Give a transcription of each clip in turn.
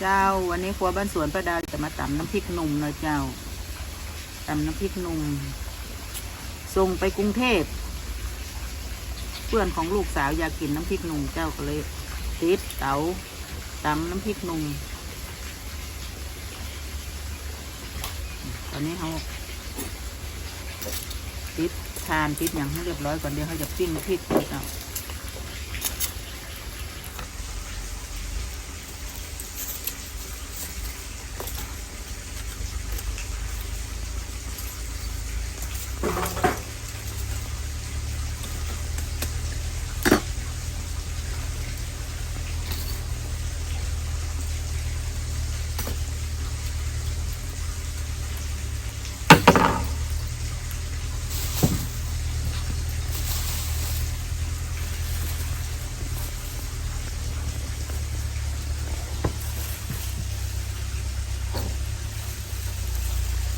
เจ้า วันนี้ครัวบ้านสวนประดาจะมาตำน้ำพริกหนุ่มนะเจ้าตำน้ำพริกหนุ่มส่งไปกรุงเทพเพื่อนของลูกสาวอยากกินน้ำพริกหนุ่มเจ้าก็เลยติดเตาตำน้ำพริกหนุ่มตอนนี้เขาติดทานติดอย่างให้เรียบร้อยก่อนเดี๋ยวเขาจะปิ้งพริกเจ้า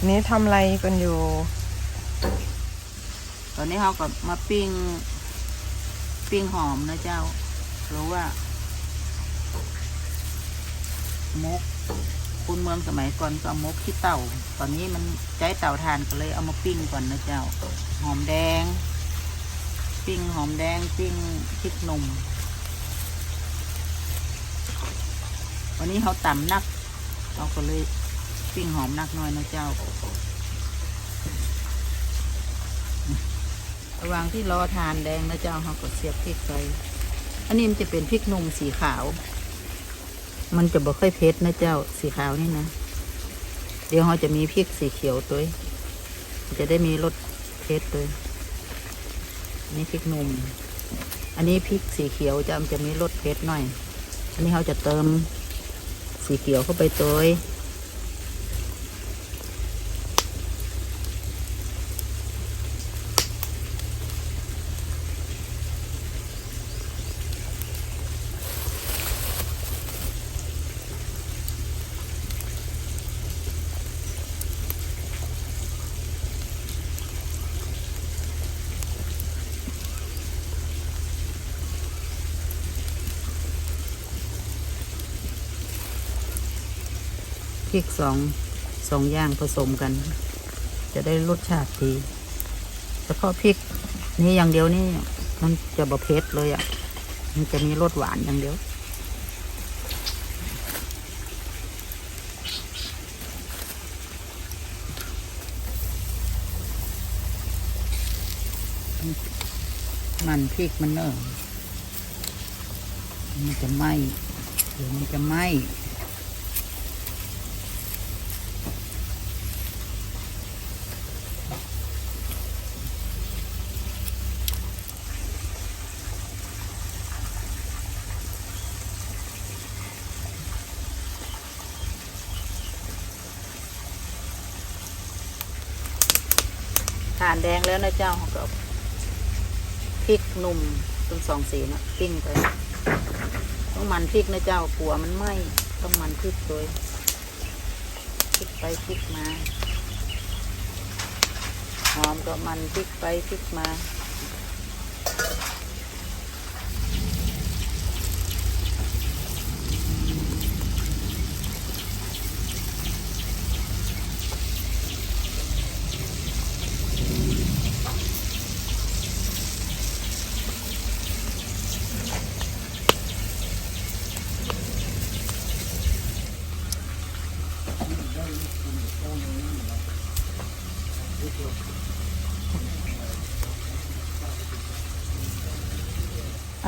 นนี้ทำอะไรกันอยู่ ตอนนี้เขาก็มาปิ้ง ปิ้งหอมนะเจ้าหรือว่ามกคุณเมืองสมัยก่อนก็เอามกที่เต่า ตอนนี้มันใช้เต่าทานก็เลยเอามาปิ้งก่อนนะเจ้า หอมแดง ปิ้งหอมแดง ปิ้งพริกหนุ่ม วันนี้เขาต่ำนัก เราก็เลย ปิ้งหอมนักหน้อยนะเจ้า ระหว่างที่รอทานแดงนะเจ้าเขาก็เสียบพริกใส่อันนี้มันจะเป็นพริกหนุ่มสีขาว มันจะบ่ค่อยเผ็ดนะเจ้าสีขาวนี่นะ เดี๋ยวเราจะมีพริกสีเขียวตัวจะได้มีรสเผ็ดตัวนนี้พริกหนุ่ม อันนี้พริกสีเขียวจะมันจะมีรสเผ็ดหน่อย อันนี้เขาจะเติมสีเขียวเข้าไปตัว พริกสองสองอย่างผสมกัน จะได้รสชาติดีเฉพาะพริกนี่อย่างเดียวนี่มันจะบะเผ็ดเลยอะ มันจะมีรสหวานอย่างเดียว มันพริกมันเนอะมันจะไหมเดี๋ยวมันจะไหม ทานแดงแล้วนะเจ้าก็พริกหนุ่มเป็นสองสีนะปิ้งไปต้องมันพริกนะเจ้ากลัวมันไหม้ต้องมันพริกโดยพริกไปพริกมาหอมก็มันพริกไปพริกมา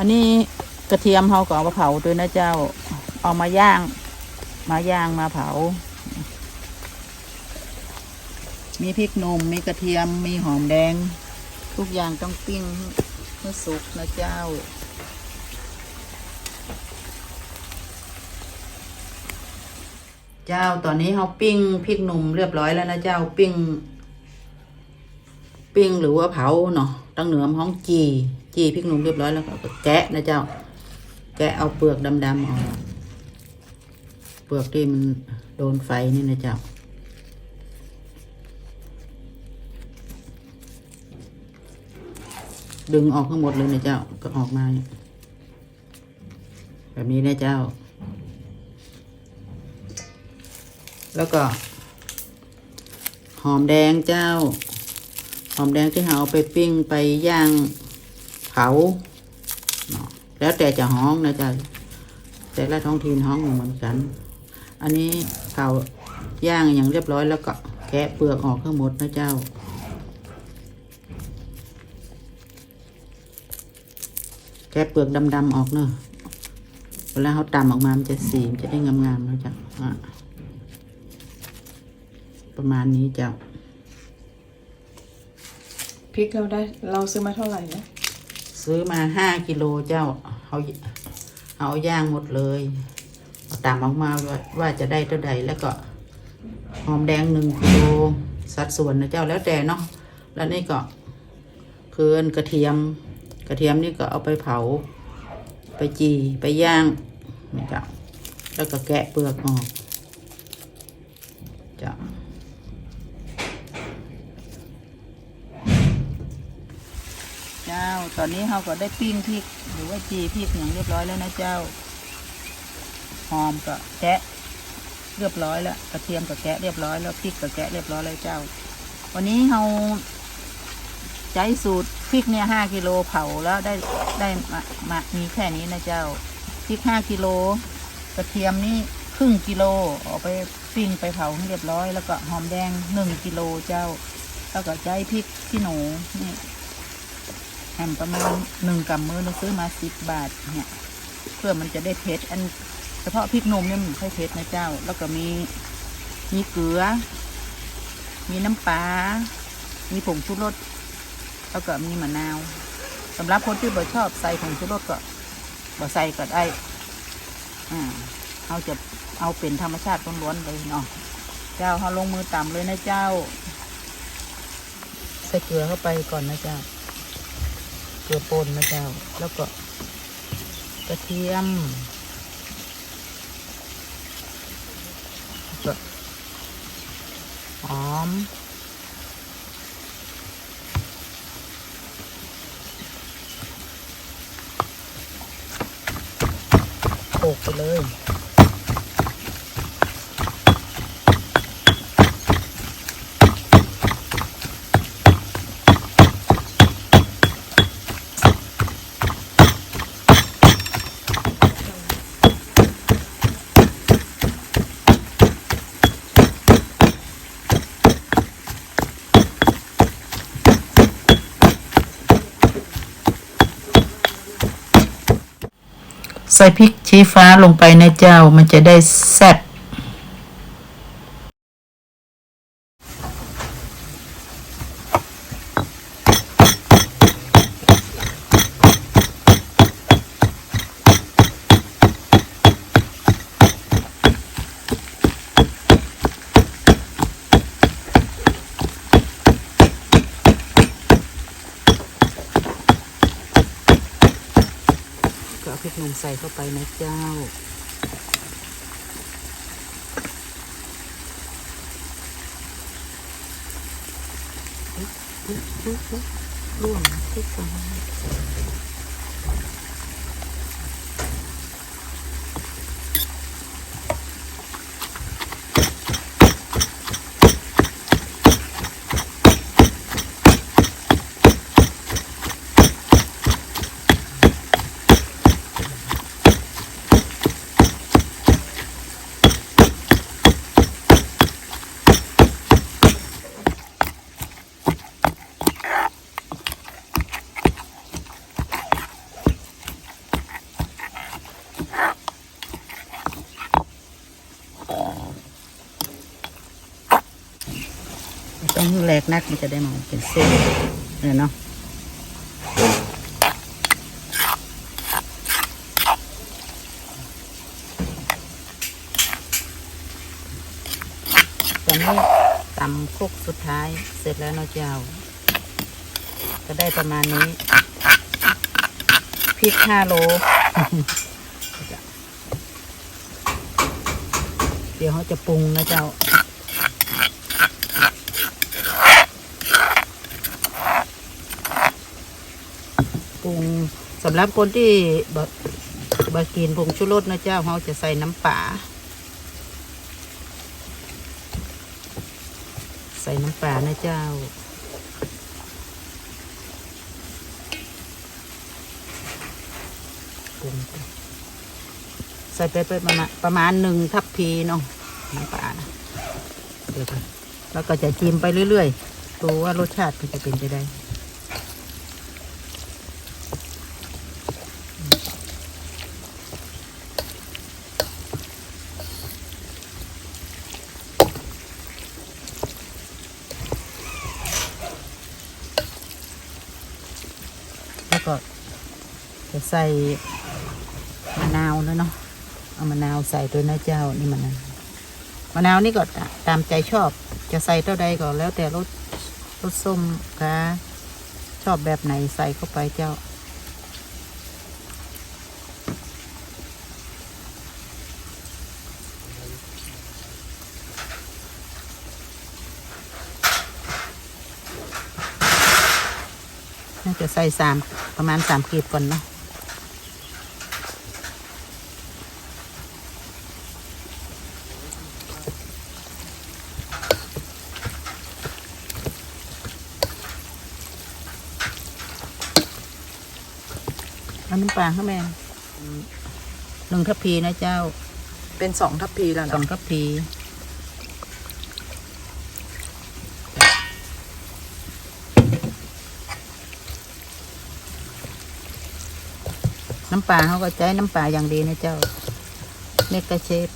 อันนี้กระเทียมเขาก็เอามาเผาด้วยนะเจ้า เอามาย่าง มาย่างมาเผา มีพริกหนุ่มมีกระเทียมมีหอมแดง ทุกอย่างต้องปิ้งให้สุกนะเจ้าเจ้าตอนนี้เขาปิ้งพริกหนุ่มเรียบร้อยแล้วนะเจ้าปิ้ง ปิ้งหรือว่าเผาเนาะตั้งเหนือมห้องจี จี้พริกหนุ่มเรียบร้อยแล้วก็แกะนะเจ้า แกะเอาเปลือกดำๆออกเปลือกที่มันโดนไฟนี่นะเจ้าดึงออกทั้งหมดเลยนะเจ้าก็ออกมาแบบนี้นะเจ้า แล้วก็ หอมแดงเจ้า หอมแดงที่เราเอาไปปิ้งไปย่าง เผาแล้วแต่จะห้องนะจ๊ะแต่ละท้องถิ่นห้องเหมือนกัน อันนี้เผาย่างอย่างเรียบร้อยแล้วก็แกะเปลือกออกทั้งหมดนะเจ้าแกะเปลือกดำๆออกเนอะเวลาเขาตำออกมา มันจะสีมันจะได้งามๆนะจ๊ะประมาณนี้เจ้าพริกเราได้เราซื้อมาเท่าไหร่นะ ซื้อมาห้ากิโลเจ้าเอาเอาย่างหมดเลยตามออกมาว่าว่าจะได้เท่าใดแล้วก็หอมแดงหนึ่งกิโลสัดส่วนนะเจ้าแล้วแต่เนาะแล้วนี่ก็คือนกระเทียม กระเทียมนี่ก็เอาไปเผา ไปจีไปย่างนี่เจ้าแล้วก็แกะเปลือกออกเจ้า เจ้า ตอนนี้เราก็ได้ปิ้งพริกหรือว่าจีพริกอย่างเรียบร้อยแล้วนะเจ้า หอมก็แกะเรียบร้อยแล้ว กระเทียมก็แกะเรียบร้อยแล้วพริกก็แกะเรียบร้อยแล้วเจ้า วันนี้เราใช้สูตรพริกเนี่ยห้ากิโลเผาแล้วได้ได้มามามีแค่นี้นะเจ้า พริกห้ากิโล กระเทียมนี่ครึ่งกิโลเอาไปปิ้งไปเผาให้เรียบร้อย แล้วก็หอมแดงหนึ่งกิโลเจ้า แล้วก็ใช้พริกขี้หนูนี่ แฮมประมาณหนึ่งกำมือเราซื้อมาสิบบาทเนี่ยเพื่อมันจะได้เผ็ดอันเฉพาะพริกนมเนี่ยมันค่อยเผ็ดนะเจ้า แล้วก็มีมีเกลือ มีน้ำปลา มีผงชูรสแล้วก็มีมะนาวสำหรับคนที่บ่ชอบใส่ผงชูรสก็บ่ใส่ก็ได้อ่าเราจะเอาเป็นธรรมชาติล้วนๆเลยเนาะเจ้าเขาลงมือต่ำเลยนะเจ้า ใส่เกลือเข้าไปก่อนนะเจ้า ลือป่นนะเจ้า แล้วก็กระเทียมก็หอมโขกไปเลย ใส่พริกชี้ฟ้าลงไปนะเจ้ามันจะได้แซ่บก็เอาพริกห นมใส่เข้าไปนะเจ้า ร่วงทุกคน นักมันจะได้มาเป็นเส้นเนี่ยเนาะตอนนี้ตำคลุกสุดท้ายเสร็จแล้วเนาะเจ้า ก็ได้ประมาณนี้พริกห้าโลเดี๋ยวเขาจะปรุงนะเจ้า ปรุงสำหรับคนที่บะบะกินผงชูรสนะเจ้าเขาจะใส่น้ำปลาใส่น้ำปลานะเจ้าปรุงใส่ไปไปประมาณประมาณหนึ่งทัพพีเนาะน้ำปลานะเดี๋ยวก่อนแล้วก็จะจิ้มไปเรื่อยๆดูว่ารสชาติมันจะเป็นจะได้ ก็จะใส่มะนาวแล้วเนาะเอามะนาวใส่ตัวนะเจ้านี่มะนาวมะนาวนี่ก็ตามใจชอบ จะใส่เท่าใดก็แล้วแต่รสรสส้มค่ะชอบแบบไหนใส่เข้าไปเจ้า น่าจะใส่สามประมาณสามกีบก่อนเนาะเอาน้ำปลาเข้าแม่หนึ่งทัพพีนะเจ้า เป็นสองทัพพีแล้วสองนะทัพพี น้ำปลาเขาก็ใช้น้ำปลาอย่างดีนะเจ้าเมกะเชฟ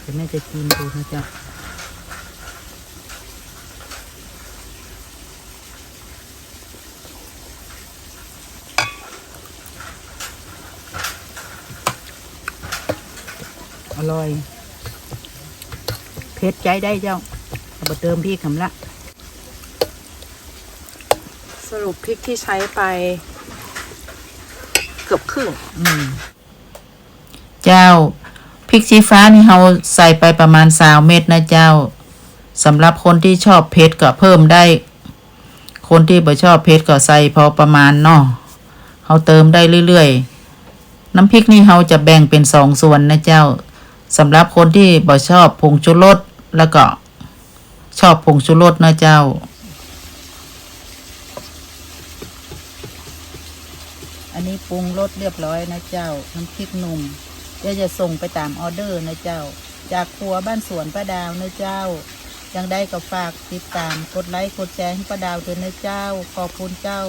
เดี๋ยวแม่จะกินดูนะเจ้า ร่อยเผ็ดใจได้เจ้าเอาไปเติมพี่คำละ สรุปพริกที่ใช้ไป เกือบครึ่งอืมเจ้าพริกชี้ฟ้านี่เราใส่ไปประมาณสาวเม็ดนะเจ้าสำหรับคนที่ชอบเผ็ดก็เพิ่มได้ คนที่ไม่ชอบเผ็ดก็ใส่พอประมาณเนาะเราเติมได้เรื่อยๆ น้ำพริกนี่เราจะแบ่งเป็นสองส่วนนะเจ้า สำหรับคนที่บ่ชอบผงชูรสแล้วก็ชอบผงชูรสนะเจ้า อันนี้ปรุงรสเรียบร้อยนะเจ้า น้ำพริกหนุ่มเดี๋ยวจะส่งไปตามออเดอร์นะเจ้า จากครัวบ้านสวนป้าดาวนะเจ้า ยังได้ก็ฝากติดตามกดไลค์กดแชร์ให้ป้าดาวด้วยนะเจ้า ขอบคุณเจ้า